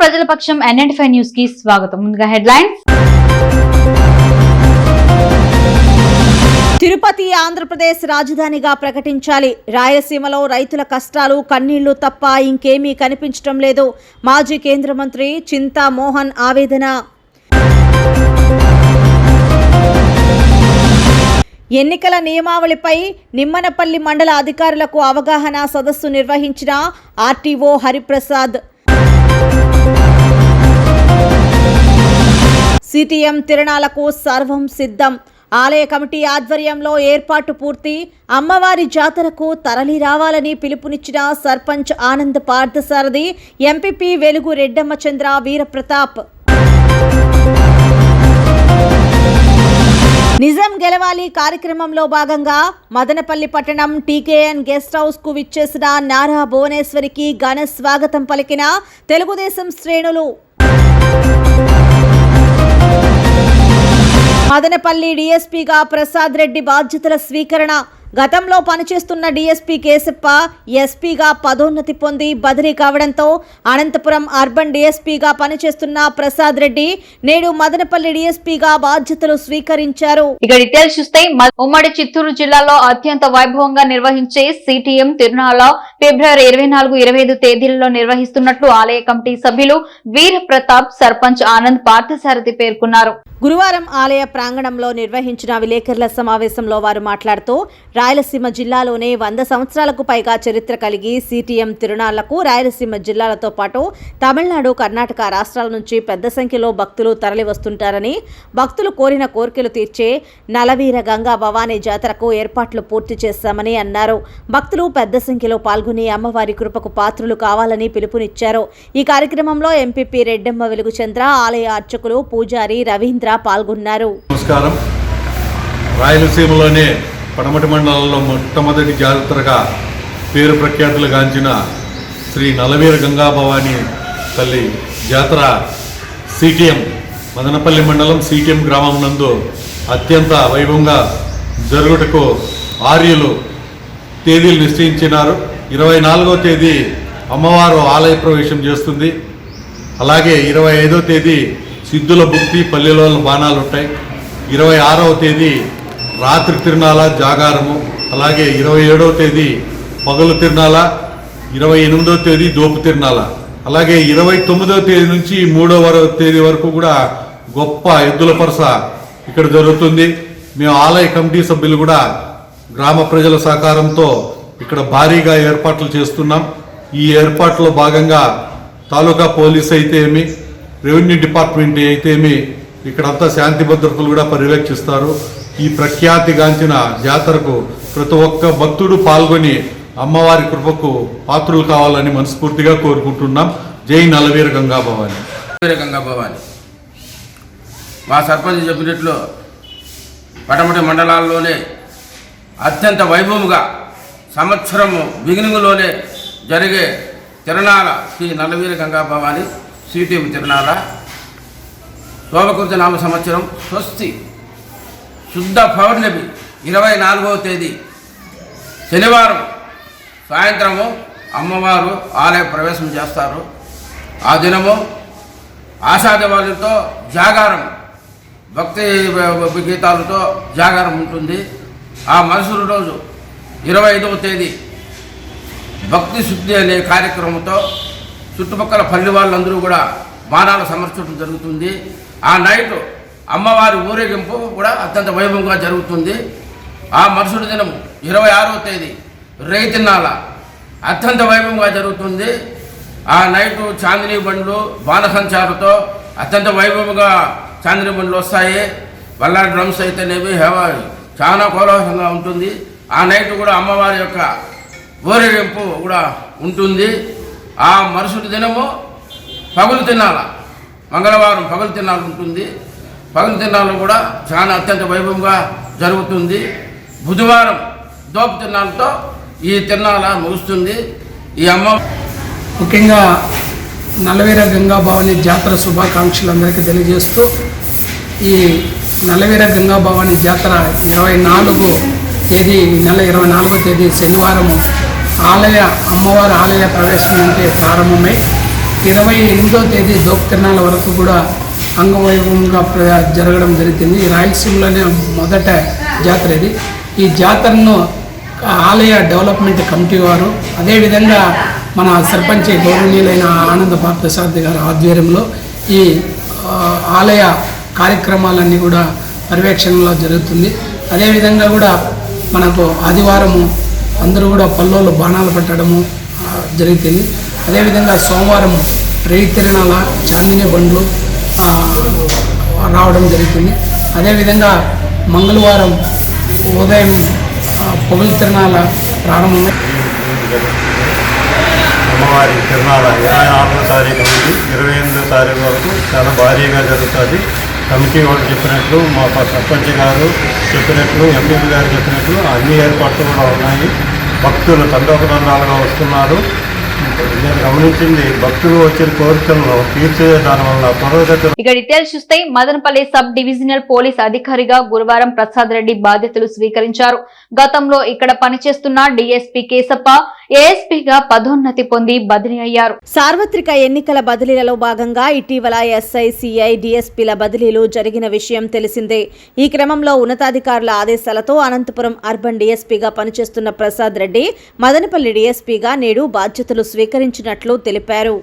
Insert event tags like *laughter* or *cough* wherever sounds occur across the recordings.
ప్రజల పక్షం ఎన్ఎంటీ న్యూస్కి స్వాగతం. ముందుగా హెడ్లైన్స్. తిరుపతి ఆంధ్రప్రదేశ్ రాజధానిగా ప్రకటించాలి. రాయలసీమలో రైతుల కష్టాలు కన్నీళ్ళు తప్ప ఇంకేమీ కనిపించటం లేదు. మాజీ కేంద్ర మంత్రి చింతా మోహన్ ఆవేదన. ఎన్నికల నియమావళిపై నిమ్మనపల్లి మండల అధికారులకు అవగాహన సదస్సు నిర్వహించిన ఆర్టీఓ హరిప్రసాద్. సిటిఎం తిరణాలకు సర్వం సిద్ధం. ఆలయ కమిటీ ఆధ్వర్యంలో ఏర్పాటు పూర్తి. అమ్మవారి జాతరకు తరలి రావాలని పిలుపునిచ్చిన సర్పంచ్ ఆనంద్ పార్థసారథి ఎంపీపీ వెలుగు రెడ్డమ్మచంద్ర వీరప్రతాప్. నిజం గెలవాలి కార్యక్రమంలో భాగంగా మదనపల్లి పట్టణం టీకేఎన్ గెస్ట్ హౌస్కు విచ్చేసిన నారా భువనేశ్వరికి ఘన స్వాగతం పలికిన తెలుగుదేశం శ్రేణులు. మదనపల్లి డీఎస్పీగా ప్రసాద్ రెడ్డి బాధ్యతల స్వీకరణ గతంలో పనిచేస్తున్న డీఎస్పీ కేశప్ప ఎస్పీగా పదోన్నతి పొంది బదిలీ కావడంతో అనంతపురం అర్బన్ డీఎస్పీగా పనిచేస్తున్న ప్రసాద్ రెడ్డి నేడు మదనపల్లి డీఎస్పీగా బాధ్యతలు స్వీకరించారు. ఇక డీటెయిల్స్ చూస్తే ఉమ్మడి చిత్తూరు జిల్లాలో అత్యంత వైభవంగా నిర్వహించే సిటిఎం తిరునాళ ఫిబ్రవరి ఇరవై నాలుగు ఇరవై ఐదు తేదీలలో నిర్వహిస్తున్నట్లు ఆలయ కమిటీ సభ్యులు వీర ప్రతాప్ సర్పంచ్ ఆనంద్ పార్థసారథి పేర్కొన్నారు. గురువారం ఆలయ ప్రాంగణంలో నిర్వహించిన విలేకరుల సమావేశంలో వారు మాట్లాడుతూ రాయలసీమ జిల్లాలోనే వంద సంవత్సరాలకు పైగా చరిత్ర కలిగి సిటిఎం తిరునాళ్ళకు రాయలసీమ జిల్లాలతో పాటు తమిళనాడు కర్ణాటక రాష్ట్రాల నుంచి పెద్ద సంఖ్యలో భక్తులు తరలి వస్తుంటారని భక్తులు కోరిన కోరికలు తీర్చే నలవీర గంగా భవానీ జాతరకు ఏర్పాట్లు పూర్తి చేశామని అన్నారు. భక్తులు పెద్ద సంఖ్యలో పాల్గొని అమ్మవారి కృపకు పాత్రులు కావాలని పిలుపునిచ్చారు. ఈ కార్యక్రమంలో ఎంపీపీ రెడ్డమ్మ వెలుగుచంద్ర ఆలయ అర్చకులు పూజారి రవీంద్ర పాల్గొన్నారు. నమస్కారం. రాయలసీమలోనే పడమటి మండలంలో మొట్టమొదటి జాతరగా పేరు ప్రఖ్యాతులు గాంచిన శ్రీ నలవీర గంగాభవాని తల్లి జాతర సిటిఎం మదనపల్లి మండలం సిటిఎం గ్రామం నందు అత్యంత వైభవంగా జరుగుటకు ఆర్యులు తేదీలు నిశ్చయించినారు. ఇరవై నాలుగో తేదీ అమ్మవారు ఆలయ ప్రవేశం చేస్తుంది. అలాగే ఇరవై ఐదో తేదీ సిద్ధుల భుక్తి పల్లెలో బాణాలు ఉంటాయి ఇరవై ఆరవ తేదీ రాత్రి తిరునాళ జాగారము అలాగే ఇరవై ఏడవ తేదీ పగలు తిరునాళ ఇరవై ఎనిమిదవ తేదీ దోపు తిరునాళ అలాగే ఇరవై తొమ్మిదవ తేదీ నుంచి మూడవ తేదీ వరకు కూడా గొప్ప ఎద్దుల పరస ఇక్కడ జరుగుతుంది. మేము ఆలయ కమిటీ సభ్యులు కూడా గ్రామ ప్రజల సహకారంతో ఇక్కడ భారీగా ఏర్పాట్లు చేస్తున్నాం. ఈ ఏర్పాట్లో భాగంగా తాలూకా పోలీస్ అయితే ఏమి రెవెన్యూ డిపార్ట్మెంట్ అయితే ఏమి ఇక్కడంతా శాంతి భద్రతలు కూడా పర్యవేక్షిస్తారు ఈ ప్రఖ్యాతిగాంచిన జాతరకు ప్రతి ఒక్క భక్తుడు పాల్గొని అమ్మవారి కృపకు పాత్రులు కావాలని మనస్ఫూర్తిగా కోరుకుంటున్నాం. జై నలవీర గంగా భవాని వీర గంగా భవాని మా సర్పంచ్ చెప్పినట్లు పటమటి మండలాల్లోనే అత్యంత వైభవముగా సంవత్సరము బిగినింగ్లోనే జరిగే తిరణాల శ్రీ నల్లవీర గంగా భవాని సిటిఎం తిరణాల శోభకృత నామ సంవత్సరం స్వస్తి. శుద్ధ పౌర్ణమి ఇరవై నాలుగవ తేదీ. శనివారం సాయంత్రము అమ్మవారు ఆలయ ప్రవేశం చేస్తారు. ఆ దినము ఆశాదివాళ్ళతో జాగారం భక్తి గీతాలతో జాగారం ఉంటుంది. ఆ మరుసటి రోజు ఇరవై ఐదవ తేదీ భక్తి శుద్ధి అనే కార్యక్రమంతో చుట్టుపక్కల పల్లె వాళ్ళందరూ కూడా బాణాలు సమర్చడం జరుగుతుంది. ఆ నైట్ అమ్మవారి ఊరేగింపు కూడా అత్యంత వైభవంగా జరుగుతుంది. ఆ మరుసటి దినం ఇరవై ఆరవ తేదీ రైతిన్నాల అత్యంత వైభవంగా జరుగుతుంది. ఆ నైటు చాందినీ బండ్లు బాణసంచారతో అత్యంత వైభవంగా చాందినీ బండ్లు వస్తాయి. వల్లారి డ్రమ్స్ అయితేనేవి హెవా చాలా కోలాహలంగా ఉంటుంది. ఆ నైట్ కూడా అమ్మవారి యొక్క ఊరేగింపు కూడా ఉంటుంది. ఆ మరుసటి దినము పగులు తినాల. మంగళవారం పగులు తినాలి ఉంటుంది. పగులు తిన్నాలు కూడా చాలా అత్యంత వైభవంగా జరుగుతుంది. బుధవారం దోపు తిన్నాలతో ఈ తిన్నాల ముగుస్తుంది. ఈ అమ్మ ముఖ్యంగా నల్లవీర గంగా భవాని జాతర శుభాకాంక్షలు అందరికీ తెలియజేస్తూ ఈ నల్లవీర గంగా భవాని జాతర ఇరవై నాలుగు తేదీ నెల ఇరవై నాలుగో తేదీ శనివారం ఆలయ అమ్మవారి ఆలయ ప్రవేశం అంటే ప్రారంభమై ఇరవై ఎనిమిదో తేదీ దోపు తిరునాళ్ళ వరకు కూడా అంగవైభవంగా ప్ర- జరగడం జరుగుతుంది ఈ రాయలసీమలోనే మొదట జాతర ఇది. ఈ జాతరను ఆలయ డెవలప్మెంట్ కమిటీ వారు అదేవిధంగా మన సర్పంచ్ గౌరవనీయులైన ఆనంద ప్రసాద్ గారి ఆధ్వర్యంలో ఈ ఆలయ కార్యక్రమాలన్నీ కూడా పర్యవేక్షణలో జరుగుతుంది. అదేవిధంగా కూడా మనకు ఆదివారము అందరూ కూడా పల్లెల్లో బాణాలు పెట్టడము జరుగుతుంది అదేవిధంగా సోమవారం రేయి తిరణాల చాందిని బండ్లు రావడం జరుగుతుంది. అదేవిధంగా మంగళవారం ఉదయం ఆ, పొగలు తిరణాల ప్రారంభం. అమ్మవారి తిరణాల ఇరవై నాలుగో తారీఖు నుండి ఇరవై ఎనిమిదో తారీఖు వరకు చాలా భారీగా జరుగుతుంది. కమిటీ వాళ్ళు చెప్పినట్లు మా సర్పంచ్ గారు చెప్పినట్లు ఎంపీపీ గారు చెప్పినట్లు అన్ని ఏర్పాట్లు కూడా ఉన్నాయి. భక్తులు తండోపదండాలుగా వస్తున్నారు. గమనించింది. భక్తులు వచ్చిన కోరికలను తీర్చే దానివల్ల త్వరగతి ఇక డీటెయిల్స్ చూస్తే మదనపల్లి సబ్ డివిజనల్ పోలీస్ అధికారిగా గురువారం ప్రసాద్ రెడ్డి బాధ్యతలు స్వీకరించారు. గతంలో ఇక్కడ పనిచేస్తున్న డీఎస్పీ కేశప్ప ఏఎస్పీగా పదోన్నతి పొంది బదిలీ అయ్యారు. సార్వత్రిక ఎన్నికల బదిలీలలో భాగంగా ఇటీవల ఎస్ఐ సిఐ డిఎస్పీల బదిలీలు జరిగిన విషయం తెలిసిందే. ఈ క్రమంలో ఉన్నతాధికారుల ఆదేశాలతో అనంతపురం అర్బన్ డీఎస్పీగా పనిచేస్తున్న ప్రసాద్ రెడ్డి మదనపల్లి డీఎస్పీగా నేడు బాధ్యతలు స్వీకరించినట్లు తెలిపారు.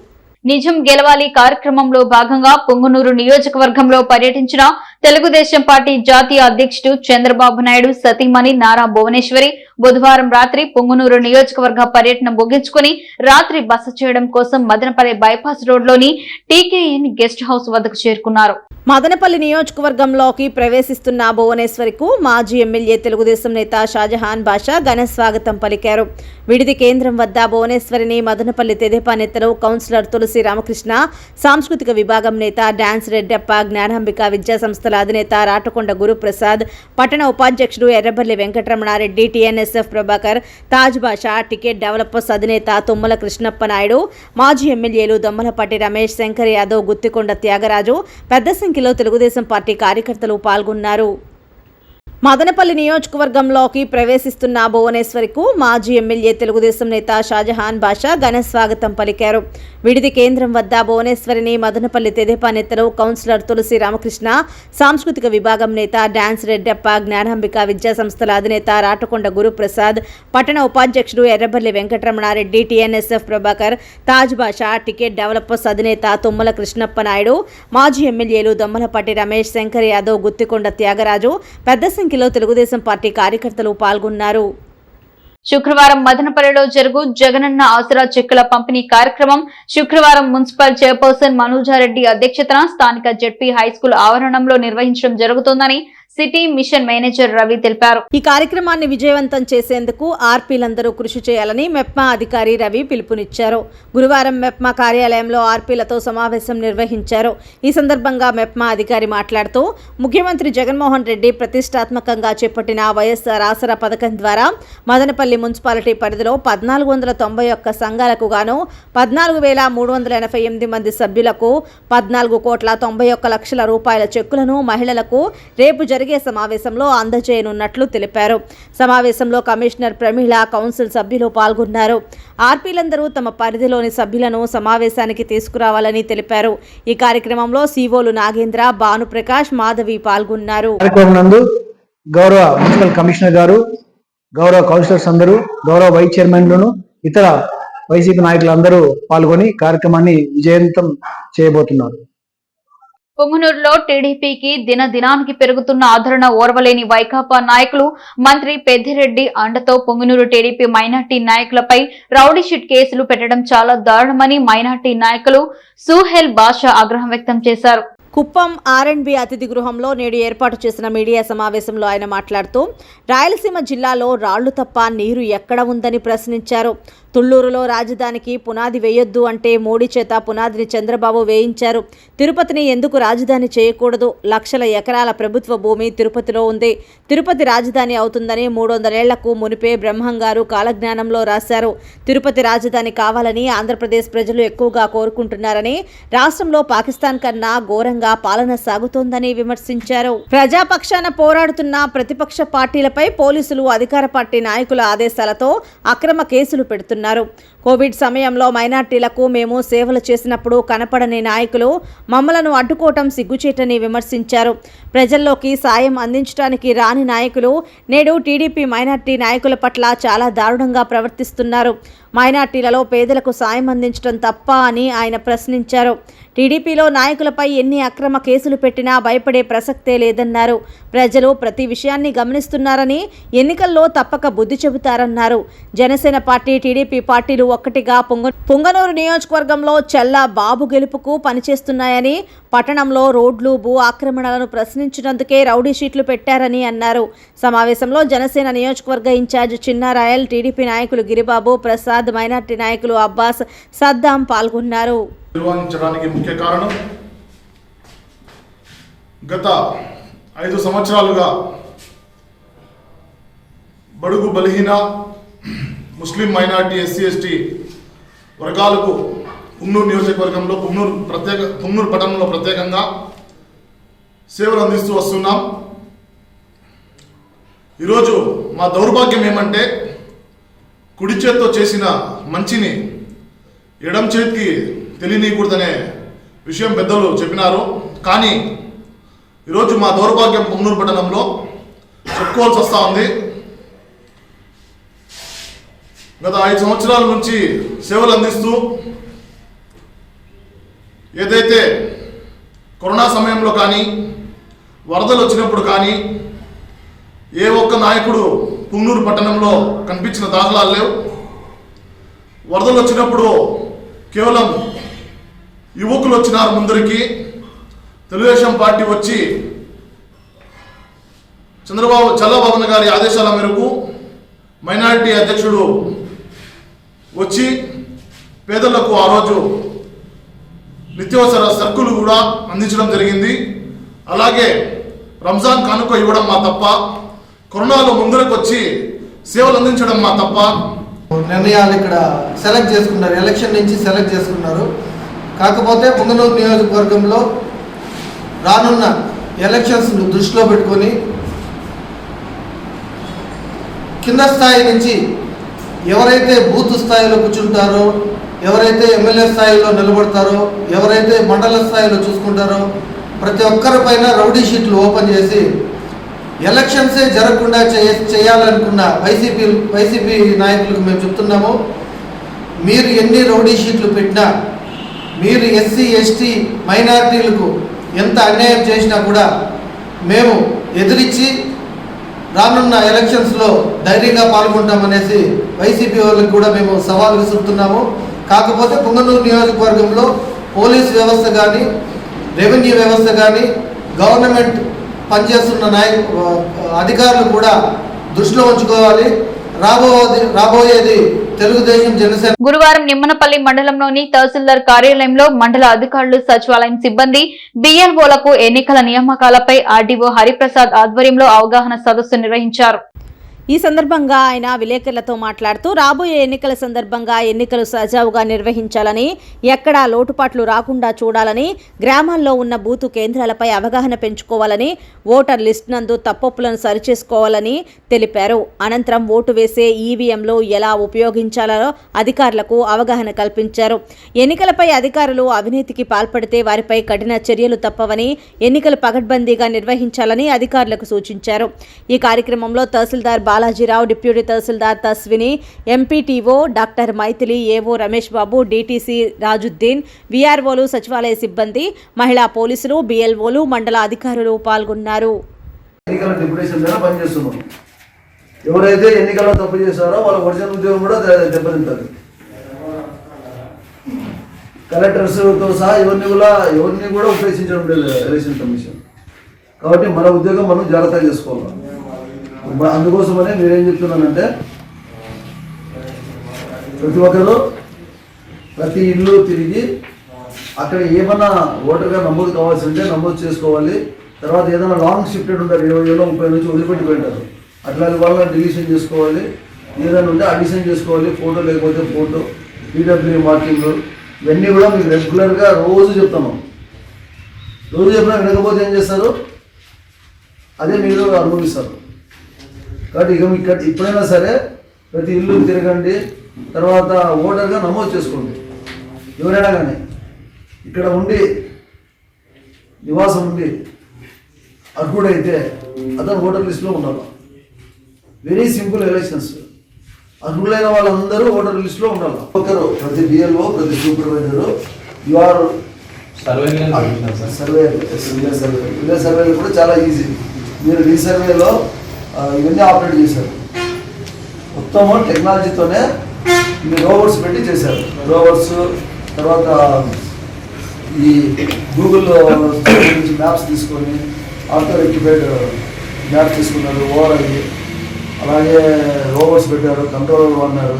నిజం గెలవాలి కార్యక్రమంలో భాగంగా పొంగునూరు నియోజకవర్గంలో పర్యటించిన తెలుగుదేశం పార్టీ జాతీయ అధ్యక్షుడు చంద్రబాబు నాయుడు సతీమణి నారా భువనేశ్వరి బుధవారం రాత్రి పొంగునూరు నియోజకవర్గ పర్యటన ముగించుకుని రాత్రి బస చేయడం కోసం మదనపల్లి బైపాస్ రోడ్లోని టీకేఎన్ గెస్ట్ హౌస్ వద్దకు చేరుకున్నారు. మదనపల్లి నియోజకవర్గంలోకి ప్రవేశిస్తున్న భువనేశ్వరికు మాజీ ఎమ్మెల్యే తెలుగుదేశం నేత షాజహాన్ బాషా ఘన స్వాగతం పలికారు. విడిది కేంద్రం వద్ద భువనేశ్వరిని మదనపల్లి తెదేపా నేతలు కౌన్సిలర్ తులసి రామకృష్ణ సాంస్కృతిక విభాగం నేత డాన్స్ రెడ్డప్ప జ్ఞానాంబిక విద్యా సంస్థల అధినేత రాటకొండ గురుప్రసాద్ పట్టణ ఉపాధ్యక్షుడు Erraballi Venkataramanareddy TNSF Prabhakar Taj Basha ticket developers అధినేత తుమ్మల కృష్ణప్ప నాయుడు మాజీ ఎమ్మెల్యేలు దొమ్మలపాటి రమేష్ శంకర్ యాదవ్ గుత్తికొండ త్యాగరాజు పెద్ద సంఖ్యలో తెలుగుదేశం పార్టీ కార్యకర్తలు పాల్గొన్నారు. మదనపల్లి నియోజకవర్గంలోకి ప్రవేశిస్తున్న భువనేశ్వరికు మాజీ ఎమ్మెల్యే తెలుగుదేశం నేత షాజహాన్ బాషా ఘన స్వాగతం పలికారు. విడిది కేంద్రం వద్ద భువనేశ్వరిని మదనపల్లి తెదేపా నేతలు కౌన్సిలర్ తులసి రామకృష్ణ సాంస్కృతిక విభాగం నేత డాన్స్ రెడ్డప్ప జ్ఞానాంబిక విద్యా సంస్థల అధినేత రాటకొండ గురుప్రసాద్ పట్టణ ఉపాధ్యక్షుడు Erraballi Venkataramanareddy TNSF Prabhakar Taj Basha ticket developers అధినేత తుమ్మల కృష్ణప్ప నాయుడు మాజీ ఎమ్మెల్యేలు దొమ్మలపాటి రమేష్ శంకర్ యాదవ్ గుత్తికొండ త్యాగరాజు పెద్ద సంఖ్య సంఖ్యలో తెలుగుదేశం పార్టీ కార్యకర్తలు పాల్గొన్నారు. శుక్రవారం మదనపల్లిలో జరుగు జగనన్న ఆసరా చెక్కుల పంపిణీ కార్యక్రమం శుక్రవారం మున్సిపల్ చైర్పర్సన్ మనోజారెడ్డి అధ్యక్షతన స్థానిక జెడ్పీ హైస్కూల్ ఆవరణంలో నిర్వహించడం జరుగుతోందని సిటీ మిషన్ మేనేజర్ రవి తెలిపారు. ఈ కార్యక్రమాన్ని విజయవంతం చేసేందుకు ఆర్పీలందరూ కృషి చేయాలని మెప్మా అధికారి రవి పిలుపునిచ్చారు. గురువారం మెప్మా కార్యాలయంలో ఆర్పీలతో సమావేశం నిర్వహించారు. ఈ సందర్భంగా మెప్మా అధికారి మాట్లాడుతూ ముఖ్యమంత్రి జగన్మోహన్ రెడ్డి ప్రతిష్టాత్మకంగా చేపట్టిన వైఎస్ఆర్ ఆసరా పథకం ద్వారా మదనపల్లి మున్సిపాలిటీ పరిధిలో పద్నాలుగు వందల తొంభై ఒక్క సంఘాలకు గాను పద్నాలుగు వేల మూడు వందల ఎనభై ఎనిమిది మంది సభ్యులకు పద్నాలుగు కోట్ల తొంభై ఒక్క లక్షల రూపాయల చెక్కులను మహిళలకు రేపు జరిగే సమావేశంలో అందజేయనున్నట్లు తెలిపారు. సమావేశంలో కమిషనర్ ప్రమీళ కౌన్సిల్ సభ్యులు పాల్గొన్నారు. ఆర్పీలందరూ తమ పరిధిలోని సభ్యులను సమావేశానికి తీసుకురావాలని తెలిపారు. ఈ కార్యక్రమంలో సీఓలు నాగేంద్ర భానుప్రకాష్ మాధవి పాల్గొన్నారు. గౌరవ మున్సిపల్ కమిషనర్ గారు గౌరవ కౌన్సిలర్స్ అందరూ గౌరవ వైస్ చైర్మన్లను ఇతర వైసీపీ నాయకులందరూ పాల్గొని కార్యక్రమాన్ని విజయవంతం చేయబోతున్నారు. పొంగునూరులో టీడీపీకి దినదినానికి పెరుగుతున్న ఆదరణ ఓర్వలేని వైకాపా నాయకులు మంత్రి పెద్దిరెడ్డి అండతో పొంగునూరు టీడీపీ మైనార్టీ నాయకులపై రౌడీ షీట్ కేసులు పెట్టడం చాలా దారుణమని మైనార్టీ నాయకులు సుహెల్ బాషా ఆగ్రహం వ్యక్తం చేశారు. కుప్పం ఆర్ఎండ్బి అతిథి గృహంలో నేడు ఏర్పాటు చేసిన మీడియా సమావేశంలో ఆయన మాట్లాడుతూ రాయలసీమ జిల్లాలో రాళ్ళు తప్ప నీరు ఎక్కడ ఉందని ప్రశ్నించారు. తుళ్ళూరులో రాజధానికి పునాది వేయొద్దు అంటే మోడీ చేత పునాదిని చంద్రబాబు వేయించారు. తిరుపతిని ఎందుకు రాజధాని చేయకూడదు? లక్షల ఎకరాల ప్రభుత్వ భూమి తిరుపతిలో ఉంది. తిరుపతి రాజధాని అవుతుందని మూడు వందలేళ్ళకు మునిపే బ్రహ్మంగారు కాలజ్ఞానంలో రాశారు. తిరుపతి రాజధాని కావాలని ఆంధ్రప్రదేశ్ ప్రజలు ఎక్కువగా కోరుకుంటున్నారని రాష్ట్రంలో పాకిస్తాన్ కన్నా ఘోరంగా పాలన సాగుతోందని విమర్శించారు. ప్రజాపక్షాన పోరాడుతున్న ప్రతిపక్ష పార్టీలపై పోలీసులు అధికార పార్టీ నాయకుల ఆదేశాలతో అక్రమ కేసులు పెడుతున్నారు. కోవిడ్ సమయంలో మైనార్టీలకు మేము సేవలు చేసినప్పుడు కనపడని నాయకులు మమ్మలను అడ్డుకోవటం సిగ్గుచేటని విమర్శించారు. ప్రజల్లోకి సాయం అందించడానికి రాని నాయకులు నేడు టీడీపీ మైనార్టీ నాయకుల పట్ల చాలా దారుణంగా ప్రవర్తిస్తున్నారు. మైనార్టీలలో పేదలకు సాయం అందించడం తప్ప అని ఆయన ప్రశ్నించారు. టీడీపీలో నాయకులపై ఎన్ని అక్రమ కేసులు పెట్టినా భయపడే ప్రసక్తే లేదన్నారు. ప్రజలు ప్రతి విషయాన్ని గమనిస్తున్నారని ఎన్నికల్లో తప్పక బుద్ధి చెబుతారన్నారు. జనసేన పార్టీ టీడీపీ పార్టీలు ఒక్కటిగా పొంగ పొంగనూరు నియోజకవర్గంలో చెల్ల బాబు గెలుపుకు పనిచేస్తున్నాయని పట్టణంలో రోడ్లు భూ ఆక్రమణలను ప్రశ్నించినందుకే రౌడీ షీట్లు పెట్టారని అన్నారు. సమావేశంలో జనసేన నియోజకవర్గ ఇన్ఛార్జ్ చిన్నారాయల్ టీడీపీ నాయకులు గిరిబాబు ప్రసాద్ మైనార్టీ నాయకులు అబ్బాస్ సద్దాం పాల్గొన్నారు. ముఖ్య కారణం గత ఐదు సంవత్సరాలుగా బడుగు బలహీన ముస్లిం మైనార్టీ ఎస్సీ ఎస్టీ వర్గాలకు పుంగనూరు నియోజకవర్గంలో పుంగనూరు ప్రత్యేక పుంగనూరు పట్టణంలో ప్రత్యేకంగా సేవలు అందిస్తూ వస్తున్నాం. ఈరోజు మా దౌర్భాగ్యం ఏమంటే కుడి చేత్తో చేసిన మంచిని ఎడం చేతికి తెలియనీయకూడదనే విషయం పెద్దలు చెప్పినారు. కానీ ఈరోజు మా దౌర్భాగ్యం పొంగనూరు పట్టణంలో చెప్పుకోవాల్సి వస్తూ ఉంది. గత ఐదు సంవత్సరాల నుంచి సేవలు అందిస్తూ ఏదైతే కరోనా సమయంలో కానీ వరదలు వచ్చినప్పుడు కానీ ఏ ఒక్క నాయకుడు పుంగనూరు పట్టణంలో కనిపించిన దాఖలాలు లేవు. వరదలు వచ్చినప్పుడు కేవలం యువకులు వచ్చినారు ముందరికి తెలుగుదేశం పార్టీ వచ్చి చంద్రబాబు చల్లబాబు గారి ఆదేశాల మేరకు మైనారిటీ అధ్యక్షుడు వచ్చి పేదలకు ఆ రోజు నిత్యావసర సరుకులు కూడా అందించడం జరిగింది. అలాగే రంజాన్ కానుక ఇవ్వడం మా తప్ప కరోనాలో ముందరకు వచ్చి సేవలు అందించడం మా తప్ప. నిర్ణయాలు ఇక్కడ సెలెక్ట్ చేసుకున్నారు ఎలక్షన్ నుంచి సెలెక్ట్ చేసుకున్నారు. కాకపోతే పుంగనూరు నియోజకవర్గంలో రానున్న ఎలక్షన్స్ దృష్టిలో పెట్టుకొని కింద స్థాయి నుంచి ఎవరైతే బూత్ స్థాయిలో కూర్చుంటారో ఎవరైతే ఎమ్మెల్యే స్థాయిలో నిలబడతారో ఎవరైతే మండల స్థాయిలో చూసుకుంటారో ప్రతి ఒక్కరి పైన రౌడీ షీట్లు ఓపెన్ చేసి ఎలక్షన్సే జరగకుండా చేయ చేయాలనుకున్న వైసీపీ వైసీపీ నాయకులకు మేము చెప్తున్నాము మీరు ఎన్ని రౌడీ షీట్లు పెట్టినా మీరు ఎస్సీ ఎస్టీ మైనారిటీలకు ఎంత అన్యాయం చేసినా కూడా మేము ఎదిరించి రానున్న ఎలక్షన్స్లో ధైర్యంగా పాల్గొంటామనేసి వైసీపీ వాళ్ళకి కూడా మేము సవాల్ విసురుతున్నాము. కాకపోతే పుంగనూరు నియోజకవర్గంలో పోలీస్ వ్యవస్థ కానీ రెవెన్యూ వ్యవస్థ కానీ గవర్నమెంట్ పనిచేస్తున్న నాయ అధికారులు కూడా దృష్టిలో ఉంచుకోవాలి. రాబోయేది రాబోయేది తెలుగుదేశం జనసేన గురువారం నిమ్మనపల్లి మండలంలోని తహసీల్దార్ కార్యాలయంలో మండల అధికారులు సచివాలయం సిబ్బంది బిఎల్ఓలకు ఎన్నికల నియామకాలపై ఆర్డీఓ హరిప్రసాద్ ఆధ్వర్యంలో అవగాహన సదస్సు నిర్వహించారు. ఈ సందర్భంగా ఆయన విలేకరులతో మాట్లాడుతూ రాబోయే ఎన్నికల సందర్భంగా ఎన్నికలు సజావుగా నిర్వహించాలని ఎక్కడా లోటుపాట్లు రాకుండా చూడాలని గ్రామాల్లో ఉన్న బూతు కేంద్రాలపై అవగాహన పెంచుకోవాలని ఓటర్ లిస్ట్ నందు తప్పొప్పులను సరిచేసుకోవాలని తెలిపారు. అనంతరం ఓటు వేసే ఈవీఎంలు ఎలా ఉపయోగించాలో అధికారులకు అవగాహన కల్పించారు. ఎన్నికలపై అధికారులు అవినీతికి పాల్పడితే వారిపై కఠిన చర్యలు తప్పవని ఎన్నికలు పగడ్బందీగా నిర్వహించాలని అధికారులకు సూచించారు. ఈ కార్యక్రమంలో tahsildar Balajirao deputy tahsildar Tasvini MPTO doctor Maithili AO Ramesh Babu DTC రాజుద్దీన్ వీఆర్ఓలు సచివాలయ సిబ్బంది మహిళా పోలీసులు బీఎల్ఓలు మండల అధికారులు పాల్గొన్నారు. ఎవరైతే ఎన్నికల్లో తప్పు చేశారో వాళ్ళ ఒరిజినల్ ఉద్యోగం కూడా దెబ్బతింటారు కలెక్టర్స్తో సహా ఎవరిని కూడా ఎవరిని కూడా ఉపేక్షించడం లేదు ఎలక్షన్ కమిషన్. కాబట్టి మన ఉద్యోగం మనం జాగ్రత్తగా చేసుకోవాలి. అందుకోసమనే నేనేం చెప్తున్నానంటే ప్రతి ఒక్కరు ప్రతి ఇల్లు తిరిగి అక్కడ ఏమన్నా ఓటర్గా నమోదు కావాల్సి ఉంటే నమోదు చేసుకోవాలి. తర్వాత ఏదైనా లాంగ్ షిఫ్టెడ్ ఉంటారు ఇరవై వేల ముప్పై నుంచి వదిలిపెట్టిపోయింటారు అట్లాంటి వాళ్ళని డిలీషన్ చేసుకోవాలి. ఏదైనా ఉంటే అడిషన్ చేసుకోవాలి. ఫోటో లేకపోతే ఫోటో పీడబ్ల్యూ మార్కింగ్ ఇవన్నీ కూడా మీకు రెగ్యులర్గా రోజు చెప్తాము రోజు చెప్పినా వినకపోతే ఏం చేస్తారు? అదే మీరు అనుభవిస్తారు. కాబట్టి ఇక ఇక్కడ ఇప్పుడైనా సరే ప్రతి ఇల్లు తిరగండి తర్వాత ఓటర్గా నమోదు చేసుకోండి. ఎవరైనా కానీ ఇక్కడ ఉండి నివాసం ఉండి అర్హుడైతే అతను ఓటర్ లిస్టులో ఉండాలి వెరీ సింపుల్ ఎలక్షన్స్ అర్హులైన వాళ్ళందరూ ఓటర్ లిస్టులో ఉండాలి. ఒకరు ప్రతి బిఎల్ఓ ప్రతి supervisor U R survey survey సర్వేలు కూడా చాలా ఈజీ మీరు రీసర్వేలో ఇవన్నీ ఆపరేట్ చేశారు. మొత్తం టెక్నాలజీతోనే ఇన్ని రోవర్స్ పెట్టి చేశారు. రోవర్స్ తర్వాత ఈ గూగుల్ నుంచి *coughs* మ్యాప్స్ తీసుకొని ఆటో రెక్టిఫైడ్ మ్యాప్స్ తీసుకున్నారు ఓవర్ అయ్యి అలాగే రోవర్స్ పెట్టారు కంట్రోల్ అన్నారు.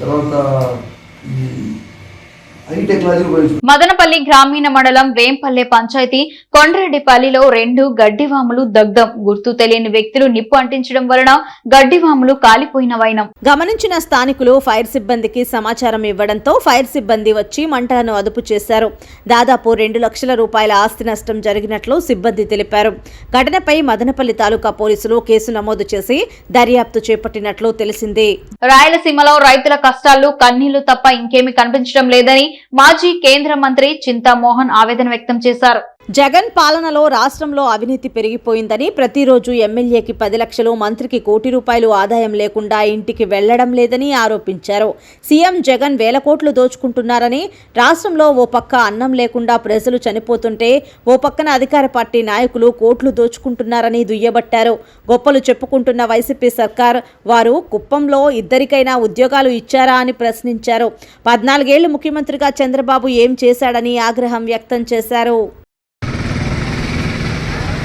తర్వాత ఈ మదనపల్లి గ్రామీణ మండలం వేంపల్లె పంచాయతీ కొండ్రెడ్డిపల్లిలో రెండు గడ్డివాములు దగ్ధం. గుర్తు తెలియని వ్యక్తులు నిప్పు అంటించడం వలన గడ్డివాములు కాలిపోయిన వైనం. గమనించిన స్థానికులు ఫైర్ సిబ్బందికి సమాచారం ఇవ్వడంతో ఫైర్ సిబ్బంది వచ్చి మంటలను అదుపు చేశారు. దాదాపు రెండు లక్షల రూపాయల ఆస్తి నష్టం జరిగినట్లు సిబ్బంది తెలిపారు. ఘటనపై మదనపల్లి తాలూకా పోలీసులు కేసు నమోదు చేసి దర్యాప్తు చేపట్టినట్లు తెలిసింది. రాయలసీమలో రైతుల కష్టాలు కన్నీళ్ళు తప్ప ఇంకేమీ కనిపించడం లేదని మాజీ కేంద్ర మంత్రి చింతామోహన్ ఆవేదన వ్యక్తం చేశారు. జగన్ పాలనలో రాష్ట్రంలో అవినీతి పెరిగిపోయిందని ప్రతిరోజు ఎమ్మెల్యేకి పది లక్షలు మంత్రికి కోటి రూపాయలు ఆదాయం లేకుండా ఇంటికి వెళ్ళడం లేదని ఆరోపించారు. సీఎం జగన్ వేల కోట్లు దోచుకుంటున్నారని రాష్ట్రంలో ఓ పక్క అన్నం లేకుండా ప్రజలు చనిపోతుంటే ఓ పక్కన అధికార పార్టీ నాయకులు కోట్లు దోచుకుంటున్నారని దుయ్యబట్టారు. గొప్పలు చెప్పుకుంటున్న వైసీపీ సర్కార్ వారు కుప్పంలో ఇద్దరికైనా ఉద్యోగాలు ఇచ్చారా అని ప్రశ్నించారు. పద్నాలుగేళ్ళు ముఖ్యమంత్రిగా చంద్రబాబు ఏం చేశాడని ఆగ్రహం వ్యక్తం చేశారు.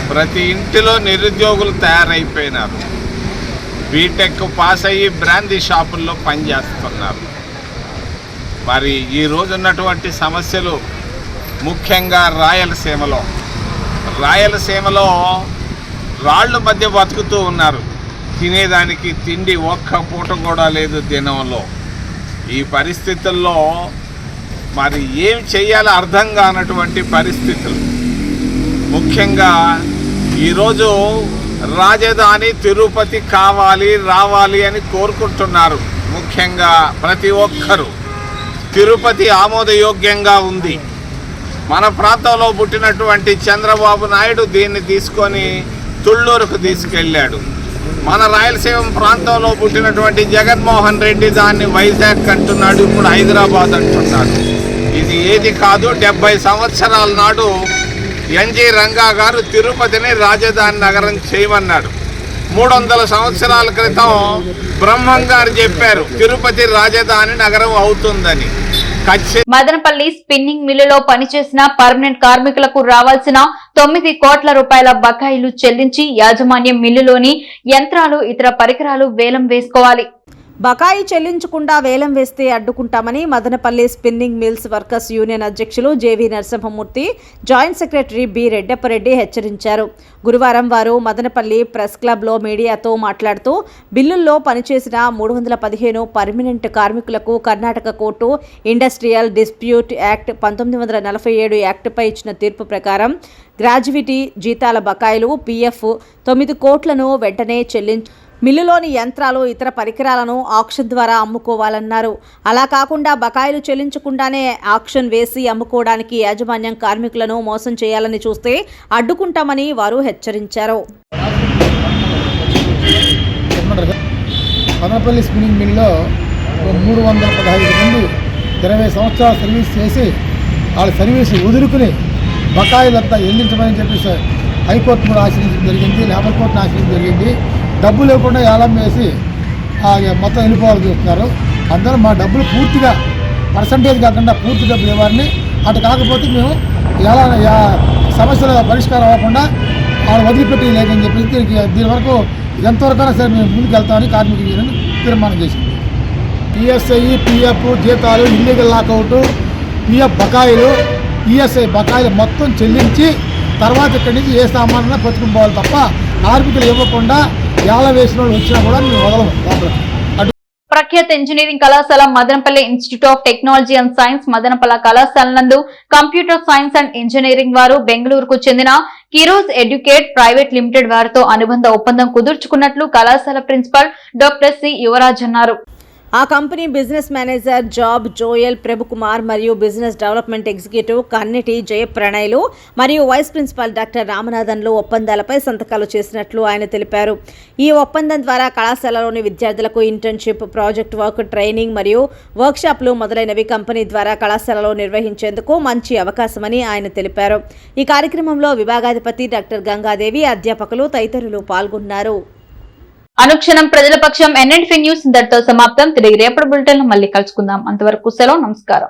ప్రతి ఇంటిలో నిరుద్యోగులు తయారైపోయినారు. బీటెక్ పాస్ అయ్యి బ్రాందీ షాపుల్లో పనిచేస్తున్నారు. మరి ఈ ఉన్నటువంటి సమస్యలు ముఖ్యంగా రాయలసీమలో. రాయలసీమలో రాళ్ళు మధ్య బతుకుతూ ఉన్నారు. తినేదానికి తిండి ఒక్క పూట కూడా లేదు దినంలో. ఈ పరిస్థితుల్లో మరి ఏం చేయాలో అర్థం కానటువంటి పరిస్థితులు. ముఖ్యంగా ఈరోజు రాజధాని తిరుపతి కావాలి రావాలి అని కోరుకుంటున్నారు ముఖ్యంగా ప్రతి ఒక్కరూ. తిరుపతి ఆమోదయోగ్యంగా ఉంది. మన ప్రాంతంలో పుట్టినటువంటి చంద్రబాబు నాయుడు దీన్ని తీసుకొని తుళ్ళూరుకు తీసుకెళ్ళాడు. మన రాయలసీమ ప్రాంతంలో పుట్టినటువంటి జగన్మోహన్ రెడ్డి దాన్ని వైజాగ్ అంటున్నాడు ఇప్పుడు హైదరాబాద్ అంటున్నాడు. ఇది ఏది కాదు డెబ్బై సంవత్సరాల నాడు ఎన్జి రంగా గారు తిరుపతిని రాజధాని నగరం చేయమన్నాడు. మూడు వందల సంవత్సరాల క్రితం బ్రహ్మం గారు చెప్పారు తిరుపతి రాజధాని నగరం అవుతుందని. మదనపల్లి స్పిన్నింగ్ మిల్లులో పనిచేసిన పర్మనెంట్ కార్మికులకు రావాల్సిన తొమ్మిది కోట్ల రూపాయల బకాయిలు చెల్లించి యాజమాన్యం మిల్లులోని యంత్రాలు ఇతర పరికరాలు వేలం వేసుకోవాలి. బకాయి చెల్లించకుండా వేలం వేస్తే అడ్డుకుంటామని Madanapalle spinning mills workers union అధ్యక్షులు JV Narasimhamurthy joint secretary B Reddappareddy హెచ్చరించారు. గురువారం వారు మదనపల్లి ప్రెస్ క్లబ్లో మీడియాతో మాట్లాడుతూ బిల్లుల్లో పనిచేసిన మూడు వందల పదిహేను పర్మనెంట్ కార్మికులకు Karnataka court industrial dispute act పంతొమ్మిది వందల నలభై ఏడు యాక్ట్పై ఇచ్చిన తీర్పు ప్రకారం గ్రాడ్యుయేటీ జీతాల బకాయిలు పీఎఫ్ తొమ్మిది కోట్లను వెంటనే చెల్లించ మిల్లులోని యంత్రాలు ఇతర పరికరాలను ఆక్షన్ ద్వారా అమ్ముకోవాలన్నారు. అలా కాకుండా బకాయిలు చెల్లించకుండానే ఆక్షన్ వేసి అమ్ముకోవడానికి యాజమాన్యం కార్మికులను మోసం చేయాలని చూస్తే అడ్డుకుంటామని వారు హెచ్చరించారు. మదనపల్లి స్పిన్నింగ్ మిల్లో మూడు వందల పదహైదు మంది ఇరవై సంవత్సరాలు సర్వీస్ చేసి వాళ్ళ సర్వీస్ వదులుకుని బకాయిలంతా చెల్లించమని చెప్పేసి హైకోర్టు కూడా ఆశ్రయించడం జరిగింది. లేబర్ కోర్టును ఆశ్రయించడం జరిగింది. డబ్బు లేకుండా ఏలం వేసి ఆ, మొత్తం వెళ్ళిపోవాలి చూస్తున్నారు. అందరూ మా డబ్బులు పూర్తిగా పర్సంటేజ్ కాకుండా పూర్తి డబ్బులు ఇవ్వాలని అటు కాకపోతే మేము ఎలా సమస్యల పరిష్కారం అవ్వకుండా వాళ్ళు వదిలిపెట్టి లేదని చెప్పేసి దీనికి దీని వరకు ఎంతవరకైనా సరే మేము ముందుకు వెళ్తామని కార్మిక యూనియన్ తీర్మానం చేసింది. ఈఎస్ఐ పిఎఫ్ జీతాలు ఇల్లీగల్ లాకౌట్ పిఎఫ్ బకాయిలు ఈఎస్ఐ బకాయిలు మొత్తం చెల్లించి తర్వాత ఇక్కడి నుంచి ఏ సామానైనా పెట్టుకుని పోవాలి తప్ప కార్మికులు ఇవ్వకుండా ఏళ్ళ వేసిన వాళ్ళు వచ్చినా కూడా మేము వదలము. ప్రఖ్యాత ప్రఖ్యాత ఇంజనీరింగ్ కళాశాల Madanapalle institute of technology and science Madanapalle కళాశాల నందు కంప్యూటర్ సైన్స్ అండ్ ఇంజనీరింగ్ వారు బెంగళూరుకు చెందిన కిరోజ్ ఎడ్యుకేట్ ప్రైవేట్ లిమిటెడ్ వారితో అనుబంధ ఒప్పందం కుదుర్చుకున్నట్లు కళాశాల ప్రిన్సిపల్ డాక్టర్ సి యువరాజ్ అన్నారు. ఆ company business manager job Joel Prabhukumar మరియు బిజినెస్ డెవలప్మెంట్ ఎగ్జిక్యూటివ్ కన్నెటి జయప్రణయ్లు మరియు వైస్ ప్రిన్సిపాల్ డాక్టర్ రామనాథన్లు ఒప్పందాలపై సంతకాలు చేసినట్లు ఆయన తెలిపారు. ఈ ఒప్పందం ద్వారా కళాశాలలోని విద్యార్థులకు ఇంటర్న్షిప్ ప్రాజెక్ట్ వర్క్ ట్రైనింగ్ మరియు వర్క్షాప్లు మొదలైనవి కంపెనీ ద్వారా కళాశాలలో నిర్వహించేందుకు మంచి అవకాశమని ఆయన తెలిపారు. ఈ కార్యక్రమంలో విభాగాధిపతి డాక్టర్ గంగాదేవి అధ్యాపకులు తదితరులు పాల్గొన్నారు. అనుక్షణం ప్రజల పక్షం ఎన్ఎన్ఫీ న్యూస్ ఇంతటితో సమాప్తం. తిరిగి రేపటి బులెటిన్ మళ్ళీ కలుసుకుందాం. అంతవరకు సెలవు నమస్కారం.